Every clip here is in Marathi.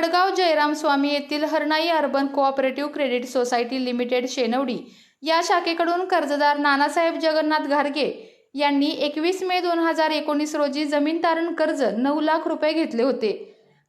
वडगाव जयराम स्वामी येथील Harnai urban cooperative credit society limited Shenwadi या शाखेकडून कर्जदार नानासाहेब जगन्नाथ घारगे यांनी एकवीस मे दोन हजार एकोणीस रोजी जमीन तारण कर्ज नऊ लाख रुपये घेतले होते.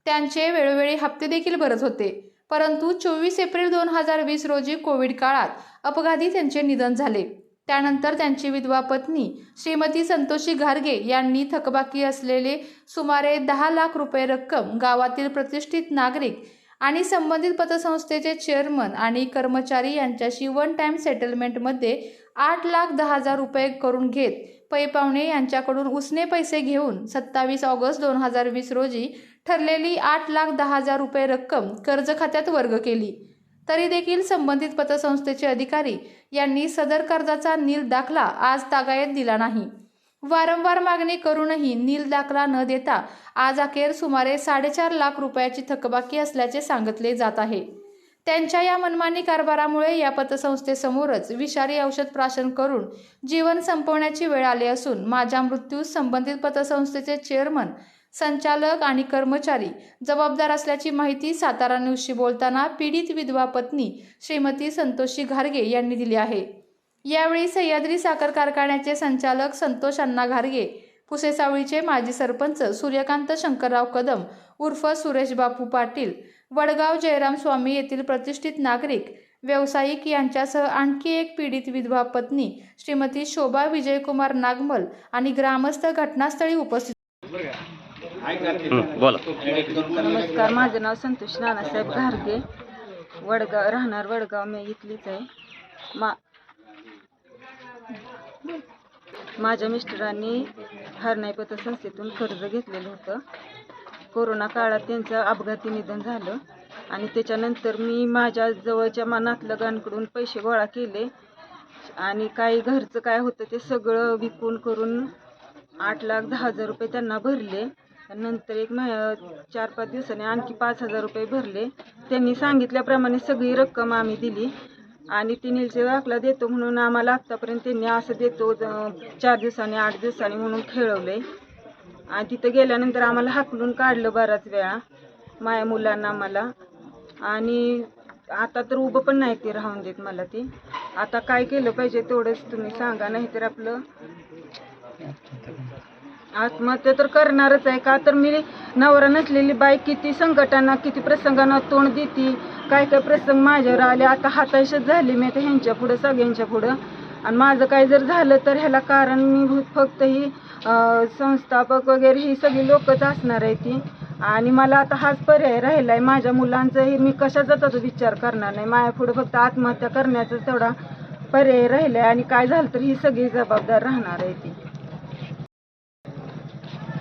त्यांचे वेळोवेळी हप्ते देखील भरत होते. परंतु चोवीस एप्रिल दोन हजार वीस रोजी कोविड काळात अपघाती त्यांचे निधन झाले. त्यानंतर त्यांची विधवा पत्नी श्रीमती संतोषी घारगे यांनी थकबाकी असलेले सुमारे दहा लाख रुपये रक्कम गावातील प्रतिष्ठित नागरिक आणि संबंधित पतसंस्थेचे चेअरमन आणि कर्मचारी यांच्याशी वन टाईम सेटलमेंटमध्ये आठ लाख दहा हजार रुपये करून घेत पैपावणे यांच्याकडून उसने पैसे घेऊन सत्तावीस ऑगस्ट दोन हजार वीस रोजी ठरलेली आठ लाख दहा हजार रुपये रक्कम कर्ज खात्यात वर्ग केली. तरी देखील संबंधित पतसंस्थेचे अधिकारी यांनी सदर कर्जाचा नील दाखला आज तागायत दिला नाही. वारंवार मागणी करूनही नील दाखला न देता आज अखेर सुमारे साडेचार लाख रुपयाची थकबाकी असल्याचे सांगितले जात आहे. त्यांच्या या मनमानी कारभारामुळे या पतसंस्थेसमोरच विषारी औषध प्राशन करून जीवन संपवण्याची वेळ आली असून माझ्या मृत्यूस संबंधित पतसंस्थेचे चेअरमन संचालक आणि कर्मचारी जबाबदार असल्याची माहिती सातारा न्यूजशी बोलताना पीडित विधवा पत्नी श्रीमती संतोषी घारगे यांनी दिली आहे. यावेळी सह्याद्री साखर कारखान्याचे संचालक संतोष अण्णा घारगे पुसेसावळीचे माजी सरपंच सूर्यकांत शंकरराव कदम उर्फ सुरेश बापू पाटील वडगाव जयराम स्वामी येथील प्रतिष्ठित नागरिक व्यावसायिक यांच्यासह आणखी एक पीडित विधवा पत्नी श्रीमती शोभा विजयकुमार नागमल आणि ग्रामस्थ घटनास्थळी उपस्थित बोला नमस्कार माझं नाव संतोष नानासाहेब घारगे. वडगाव राहणार वडगाव मी इथलीच आहे. मा माझ्या मिस्टरांनी हरणाई पतसंस्थेतून कर्ज घेतलेलं होतं. कोरोना काळात त्यांचं अपघाती निधन झालं आणि त्याच्यानंतर मी माझ्या जवळच्या मनातलगांकडून पैसे गोळा केले आणि काही घरचं काय होतं ते सगळं विकून करून आठ लाख दहा हजार रुपये त्यांना भरले. नंतर एक मह चार पाच दिवसाने आणखी पाच हजार रुपये भरले. त्यांनी सांगितल्याप्रमाणे सगळी रक्कम आम्ही दिली. आणि ती नीलचे दाखला देतो म्हणून आम्हाला आत्तापर्यंत त्यांनी असं देतो चार दिवसांनी आठ दिवसांनी म्हणून खेळवले आणि तिथं गेल्यानंतर आम्हाला हाकलून काढलं बराच वेळा माया मुलांना आम्हाला. आणि आता तर उभं पण नाही ते राहून देत मला ती. आता काय केलं पाहिजे तेवढंच तुम्ही सांगा नाहीतर आपलं आत्महत्या तर करणारच आहे. का तर मी नवरा नसलेली बाई किती संकटांना किती प्रसंगांना तोंड देते. काय काय प्रसंग माझ्यावर आले आता हाताशच झाली मी आता ह्यांच्या पुढं सगळ्यांच्या पुढं. आणि माझं काय जर झालं तर ह्याला कारण मी फक्त ही संस्थापक वगैरे ही सगळी लोकच असणार आहे ती. आणि मला आता हाच पर्याय राहिला आहे माझ्या मुलांचाही मी कशाचा त्याचा विचार करणार नाही. माझ्या पुढं फक्त आत्महत्या करण्याचा तेवढा पर्याय राहिला आहे आणि काय झालं तर ही सगळी जबाबदार राहणार आहे ती.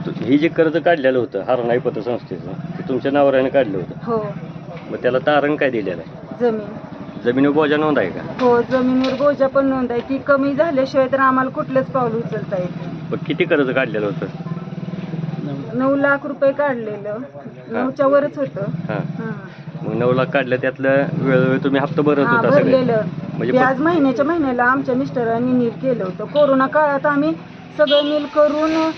हे जे कर्ज काढलेलं होतं हरणाई पतसंस्थेचं ते तुमच्या नावाने काढलं होतं. हो. मग त्याला तारण काय दिलेलं आहे? जमीन. जमिनीवर बोजा नोंद आहे का? हो जमिनीवर बोजा पण नोंद आहे. ती कमी झाल्याशिवाय तर आम्हाला कुठलंच पाऊल उचलता येत. मग किती कर्ज काढलेलं होतं? नऊ लाख रुपये काढलेलं. नऊच्या वरच होतं. हां. हां. मग नऊ लाख काढलं त्यातलं वेळोवेळी तुम्ही हप्ता भरत हा, होता सगळे? भरलेलं. म्हणजे व्याज महिन्याच्या महिन्याला आमच्या मिस्टरांनी नील केलं होतं. कोरोना काळात आम्ही सगळं नील करून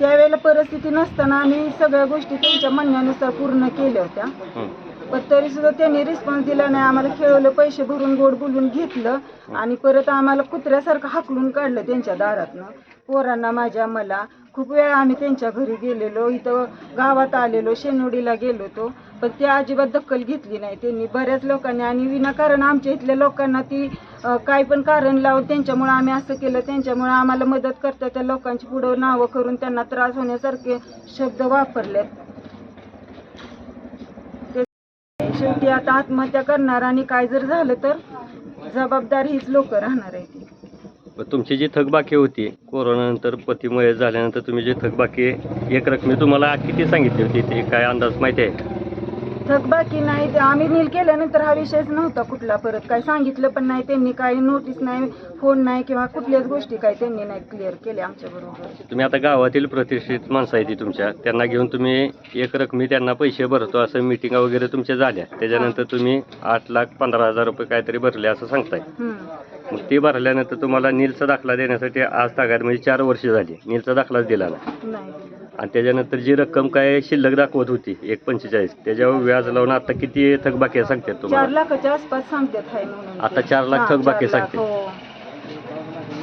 त्यावेळेला परिस्थिती नसताना आम्ही सगळ्या गोष्टी त्यांच्या म्हणण्यानुसार पूर्ण केल्या होत्या. पण तरी सुद्धा त्यांनी रिस्पॉन्स दिला नाही. आम्हाला खेळवलं पैसे भरून गोड बोलून घेतलं आणि परत आम्हाला कुत्र्यासारखं हाकलून काढलं त्यांच्या दारातनं. पोरांना माझ्या मला खूप वेळा आम्ही त्यांच्या घरी गेलेलो इथं गावात आलेलो शेनोडीला गेलो होतो पण ते अजिबात दखल घेतली नाही त्यांनी. बऱ्याच लोकांनी आणि विनाकारण आमच्या इथल्या लोकांना ती काय पण कारण लावून त्यांच्यामुळं आम्ही असं केलं. त्यांच्यामुळं आम्हाला मदत करतात त्या लोकांची पुढं नावं करून त्यांना त्रास होण्यासारखे शब्द वापरलेत. शेवटी आता आत्महत्या करणार आणि काय जर झालं तर जबाबदार हीच लोक राहणार आहे ती तुमची जी थकबाकी होती कोरोनानंतर पतीमुळे झाल्यानंतर तुम्ही जी थकबाकी एक रकमी तुम्हाला किती सांगितली होती ते काय अंदाज माहिती आहे का? थकबाकी नाही ते आम्ही नील केल्यानंतर हा विषयच नव्हता कुठला परत. काय सांगितलं पण नाही त्यांनी काही नोटीस नाही फोन नाही किंवा कुठल्याच गोष्टी काय त्यांनी नाही क्लिअर केल्या आमच्या बरोबर तुम्ही आता गावातील प्रतिष्ठित माणसं आहे ती तुमच्या त्यांना घेऊन तुम्ही एक रकमी त्यांना पैसे भरतो असं मिटिंगा वगैरे तुमच्या झाल्या. त्याच्यानंतर तुम्ही आठ लाख पंधरा हजार रुपये काहीतरी भरले असं सांगताय. मग ते भरल्यानंतर तुम्हाला नीलचा दाखला देण्यासाठी आज तागायत म्हणजे चार वर्ष झाली. नीलचा दाखलाच दिला नाही. आणि त्याच्यानंतर जी रक्कम काय शिल्लक दाखवत होती एक पंचेचाळीस त्याच्यावर व्याज लावून आता किती थकबाकी आहे सांगतात चार तुम्हाला लाखाच्या आसपास सांगतात म्हणून. आता चार लाख हा, थकबाकी चार लाख, सांगते. हो.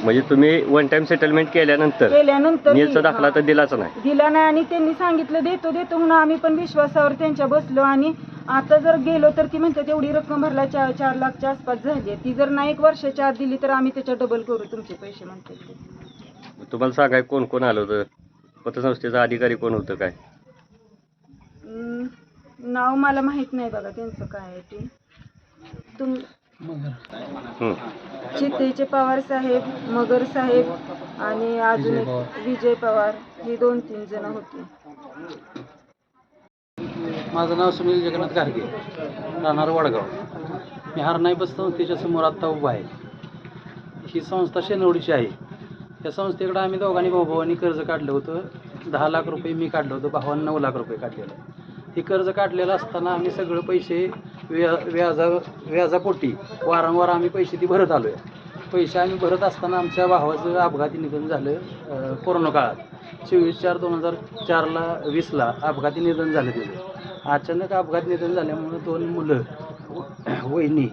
म्हणजे तुम्ही वन टाइम सेटलमेंट केल्यानंतर केल्यानंतर नीलचा दाखला हा. तर दिलाच नाही दिला नाही आणि त्यांनी सांगितलं देतो देतो म्हणून आम्ही पण विश्वासावर त्यांच्या बसलो आणि आता जर गेलो तर ती म्हणतात एवढी रक्कम भरला चार चार लाखच्या आसपास झाली आहे. ती जर नाही एक वर्षाच्या आत दिली तर आम्ही त्याच्या डबल करू तुमचे पैसे म्हणतात ते. तुम्हाला सांगाय कोण कोण आलं होतं पतसंस्थेचा अधिकारी कोण होतं काय? नाव मला माहीत नाही बघा त्यांचं काय आहे ते. तुम हं. चितेचे पवार साहेब मगर साहेब आणि अजून एक विजय पवार ही दोन तीन जण होती. माझं नाव सुनील जगन्नाथ गारगे राहणार वडगाव. मी हरनाई बस संस्थेच्या समोर आत्ता उभा आहे. ही संस्था शेनवडीची आहे. त्या संस्थेकडं आम्ही दोघांनी भाऊभावांनी कर्ज काढलं होतं. दहा लाख रुपये मी काढलं होतं. भावानं नऊ लाख रुपये काढलेलं. हे कर्ज काढलेलं असताना आम्ही सगळं पैसे व्या व्याजा व्याजापोटी वारंवार आम्ही पैसे ती भरत आलो आहे पैसे आम्ही भरत असताना आमच्या भावाचं अपघाती निधन झालं कोरोना काळात. चोवीस चार दोन हजार चारला वीसला अपघाती निधन झालं त्याचं. अचानक अपघात निधन झाल्यामुळं दोन मुलं वहिनी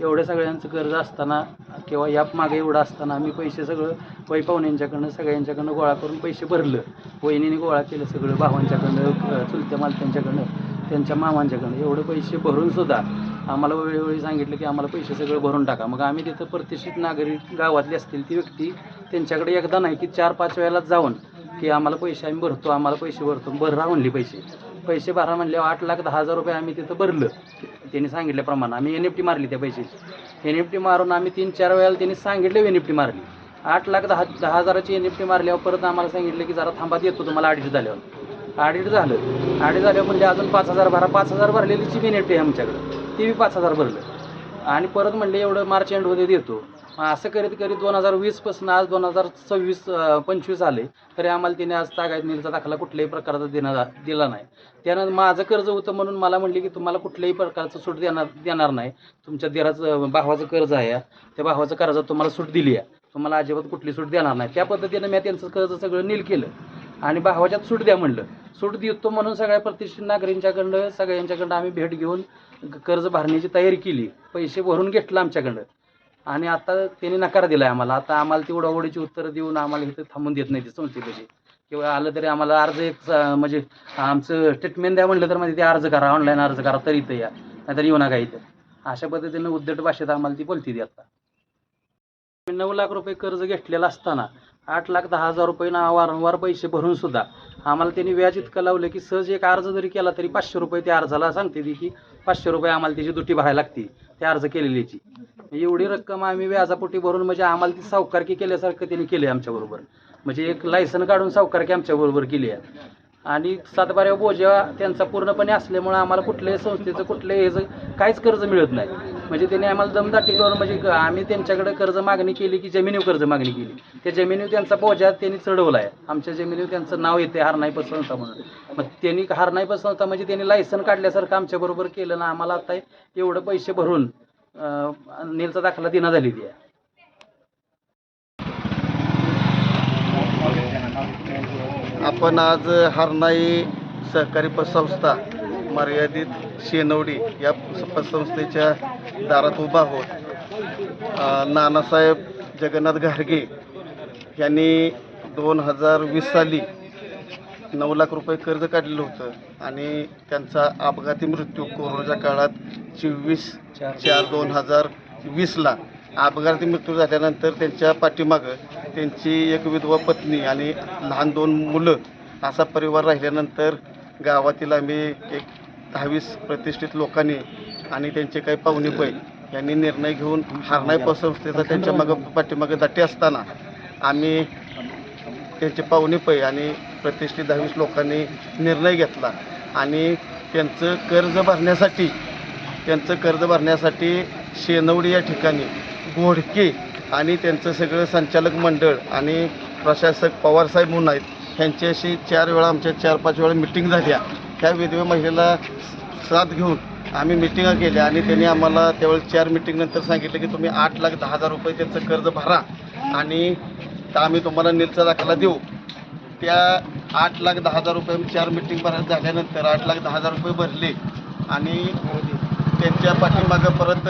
एवढ्या सगळ्यांचं कर्ज असताना किंवा या मागे एवढं असताना आम्ही पैसे सगळं वै पाहुण्यांच्याकडनं सगळ्यांच्याकडनं गोळा करून पैसे भरलं. वहिनीने गोळा केलं सगळं भावांच्याकडनं चुलत्या मालत्यांच्याकडनं त्यांच्या मामांच्याकडनं. एवढं पैसे भरून सुद्धा आम्हाला वेळोवेळी सांगितलं की आम्हाला पैसे सगळं भरून टाका. मग आम्ही तिथं प्रतिष्ठित नागरिक गावातले असतील ती व्यक्ती त्यांच्याकडे एकदा नाही की चार पाच वेळेला जाऊन की आम्हाला पैसे आम्ही भरतो आम्हाला पैसे भरतो भर म्हणली पैसे. पैसे भरा म्हणल्यावर आठ लाख दहा हजार रुपये आम्ही तिथं भरलं. त्यांनी सांगितल्याप्रमाणे आम्ही एन एफ टी मारली त्या पैशाची. एन एफ टी मारून आम्ही तीन चार वेळेला त्यांनी सांगितले एन एफ टी मारली. आठ लाख दहा दहा हजाराची एन एफ टी मारल्यावर परत आम्हाला सांगितलं की जरा थांबात येतो तुम्हाला अडीच झाल्यावर. अडीच झालं. अडीच झाल्यावर म्हणजे अजून पाच हजार भरा. पाच हजार भरलेलीची एन एफ टी आहे आमच्याकडं. ती बी पाच हजार भरलं. आणि परत म्हणले एवढं मार्च एंडमध्ये देतो. मग असं करीत करीत दोन हजार वीसपासून आज दोन हजार सव्वीस पंचवीस आले. तरी आम्हाला तिने आज तागायत नीलचा दाखला कुठल्याही प्रकारचा देणार दिला नाही. त्यानं माझं कर्ज होतं म्हणून मला म्हणले की तुम्हाला कुठल्याही प्रकारचं सूट देणार देणार नाही. तुमच्या देराचं भावाचं कर्ज आहे त्या भावाचं कर्जात तुम्हाला सूट दिली आहे तुम्हाला अजिबात कुठली सूट देणार नाही. त्या पद्धतीनं मी त्यांचं कर्ज सगळं नील केलं. आणि भावाच्यात सूट द्या म्हणलं. सूट देतो म्हणून सगळ्या प्रतिष्ठित नागरिकांच्याकडनं सगळ्यांच्याकडनं आम्ही भेट घेऊन कर्ज भरण्याची तयारी केली. पैसे भरून घेतलं आमच्याकडं. आणि आता त्यांनी नकार दिला आहे आम्हाला. आता आम्हाला ती उडावडीची उत्तरं देऊन आम्हाला इथं थांबून देत नाही ती संस्थेपाशी किंवा आलं तरी आम्हाला अर्ज एक म्हणजे आमचं स्टेटमेंट द्या म्हणलं तर म्हणजे ते अर्ज करा ऑनलाईन अर्ज करा तरी इथं या. नाहीतर येऊ नका इथं. अशा पद्धतीनं उद्धट भाषेत आम्हाला ती बोलती ती आता. नऊ लाख रुपये कर्ज घेतलेलं असताना आठ लाख दहा हजार रुपये ना वारंवार पैसे भरून सुद्धा. आम्हाला त्यांनी व्याज इतकं लावलं की सहज एक अर्ज जरी केला तरी पाचशे रुपये त्या अर्जाला सांगते ती की पाचशे रुपये आम्हाला त्याची दुटी भरायला लागते त्या अर्ज केलेल्याची. एवढी रक्कम आम्ही व्याजापोटी भरून म्हणजे आम्हाला ती सावकारकी केल्यासारखं त्यांनी केली आमच्याबरोबर म्हणजे एक लायसन काढून सावकारकी आमच्याबरोबर केली आहे. आणि सातबाऱ्या बोजा त्यांचा पूर्णपणे असल्यामुळं आम्हाला कुठल्याही संस्थेचं कुठल्याही ह्याचं काहीच कर्ज मिळत नाही. म्हणजे त्यांनी आम्हाला दमदाटी करून म्हणजे क- आम्ही त्यांच्याकडे कर्ज मागणी केली की जमिनीवर कर्ज मागणी केली. त्या जमिनीवर त्यांचा बोजा त्यांनी चढवला आहे आमच्या जमिनीवर त्यांचं नाव येते हारनाई संस्था म्हणून. मग त्यांनी हारनाई संस्था म्हणजे त्यांनी लायसन काढल्यासारखं आमच्याबरोबर केलं ना आम्हाला आता एवढं पैसे भरून नीलचा दाखला दिना झाली ती. आहे आपण आज हरनाई सहकारी पतसंस्था मर्यादित शेनवडी या पतसंस्थेच्या दारात उभा आहोत नानासाहेब जगन्नाथ घारगे यांनी दोन हजार वीस साली नऊ लाख रुपये कर्ज काढलेलं होतं आणि त्यांचा अपघाती मृत्यू कोरोनाच्या काळात चोवीस चार दोन हजार वीसला अपघाती मृत्यू झाल्यानंतर त्यांच्या पाठीमागं त्यांची एक विधवा पत्नी आणि लहान दोन मुलं असा परिवार राहिल्यानंतर गावातील आम्ही एक दहावीस प्रतिष्ठित लोकांनी आणि त्यांचे काही पाहुणे पै यांनी निर्णय घेऊन हारनाई पतसंस्थेचा त्यांच्या मागं पाठीमागे दाटी असताना आम्ही त्यांचे पाहुणे पै आणि प्रतिष्ठित दहावीस लोकांनी निर्णय घेतला. आणि त्यांचं कर्ज भरण्यासाठी त्यांचं कर्ज भरण्यासाठी शेनवडी या ठिकाणी घोडके आणि त्यांचं सगळं संचालक मंडळ आणि प्रशासक पवारसाहेब म्हणून आहेत. ह्यांच्याशी चार वेळा आमच्या चार पाच वेळा मिटिंग झाल्या. त्या विधवे महिलेला साथ घेऊन आम्ही मिटिंगा केल्या आणि त्यांनी आम्हाला त्यावेळेस चार मिटिंगनंतर सांगितलं की तुम्ही आठ लाख दहा हजार रुपये त्यांचं कर्ज भरा आणि आम्ही तुम्हाला नीलचा दाखला देऊ. त्या आठ लाख दहा हजार रुपये चार मिटिंग भर झाल्यानंतर आठ लाख दहा हजार रुपये भरले आणि त्यांच्या पाठीमागं परत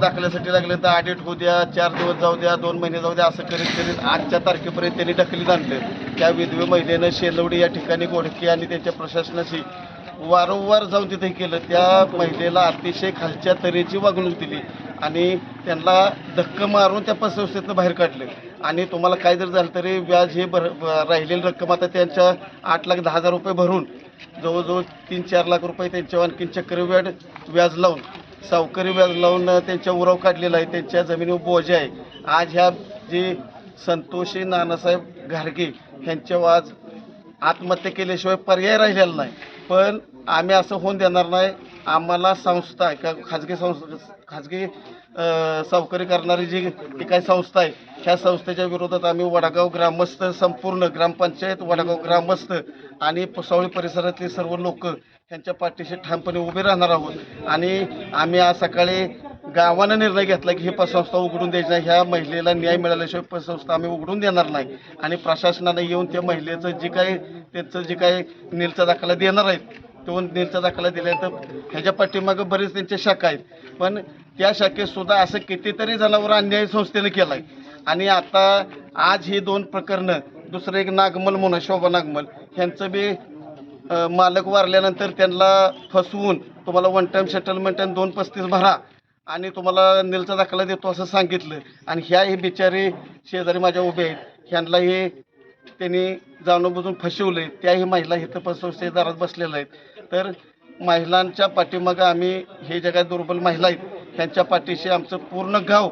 दाखल्यासाठी लागले तर ऑडिट होऊ द्या चार दिवस जाऊ द्या दोन महिने जाऊ द्या असं करीत करीत आजच्या तारखेपर्यंत त्यांनी ढकलीत आणलं. त्या विधवे महिलेनं शेलवडी या ठिकाणी गोडकी आणि त्यांच्या प्रशासनाशी वारंवार जाऊन तिथे केलं. त्या महिलेला अतिशय खालच्या तऱ्हेची वागणूक दिली आणि त्यांना धक्क मारून त्या पतसंस्थेतनं बाहेर काढलं. आणि तुम्हाला काय जर झालं तरी व्याज हे भर राहिलेली रक्कम आता त्यांच्या आठ लाख दहा हजार रुपये भरून जवळजवळ तीन चार लाख रुपये त्यांच्यावर आणखीन चक्रव्याड व्याज लावून सावकारी व्याज लावून त्यांच्या उराव काढलेला आहे. त्यांच्या जमिनीवर बोजा आहे. आज ह्या जे संतोषी नानासाहेब घारगे ह्यांच्यावर आज आत्महत्या केल्याशिवाय पर्याय राहिलेला नाही. पण आम्ही असं होऊन देणार नाही. आम्हाला संस्था का खाजगी संस्था खाजगी सावकारी करणारी जी ती काही संस्था आहे ह्या संस्थेच्या विरोधात आम्ही वडागाव ग्रामस्थ संपूर्ण ग्रामपंचायत वडागाव ग्रामस्थ आणि पुसावळी परिसरातले सर्व लोक यांच्या पाठीशी ठामपणे उभे राहणार आहोत. आणि आम्ही आज सकाळी गावानं निर्णय घेतला की ही पतसंस्था उघडून द्यायची नाही. ह्या महिलेला न्याय मिळाल्याशिवाय पतसंस्था आम्ही उघडून देणार नाही. आणि प्रशासनानं येऊन त्या महिलेचं जे काही त्यांचं जे काही नीलचा दाखला देणार आहेत दोन नीलचा दाखला दिल्यानंतर ह्याच्या पाठीमागं बरेच त्यांच्या शाखा आहेत. पण त्या शाखेत सुद्धा असं कितीतरी जणांवर अन्याय संस्थेनं केला आहे आणि आता आज ही दोन प्रकरणं दुसरं एक नागमल म्हणून शोभा नागमल. ह्यांचं बी मालक वारल्यानंतर त्यांना फसवून तुम्हाला वन टाईम सेटलमेंट आणि दोन पस्तीस भरा आणि तुम्हाला नीलचा दाखला देतो असं सांगितलं. आणि ह्या हे बिचारे शेजारी माझ्या उभे आहेत. ह्यांना हे त्यांनी जाणून बुजून फसवले त्याही महिला इथं पसंस्थेदारात बसलेल्या आहेत. तर महिलांच्या पाठीमागं आम्ही हे जे काही दुर्बल महिला आहेत त्यांच्या पाठीशी आमचं पूर्ण गाव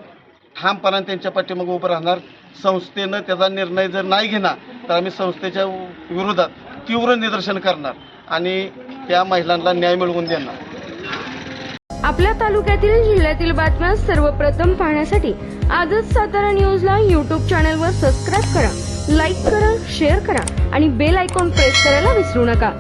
ठामपणाने त्यांच्या पाठीमागं उभं राहणार. संस्थेनं त्याचा निर्णय जर नाही घेणार तर आम्ही संस्थेच्या विरोधात तीव्र निदर्शन करणार आणि त्या महिलांना न्याय मिळवून देणार. आपल्या तालुक्यातील जिल्ह्यातील बातम्या सर्वप्रथम पाहण्यासाठी आजच सातारा न्यूजला यूट्यूब चॅनलवर सबस्क्राईब करा लाईक करा शेअर करा आणि बेल आयकॉन प्रेस करायला विसरू नका.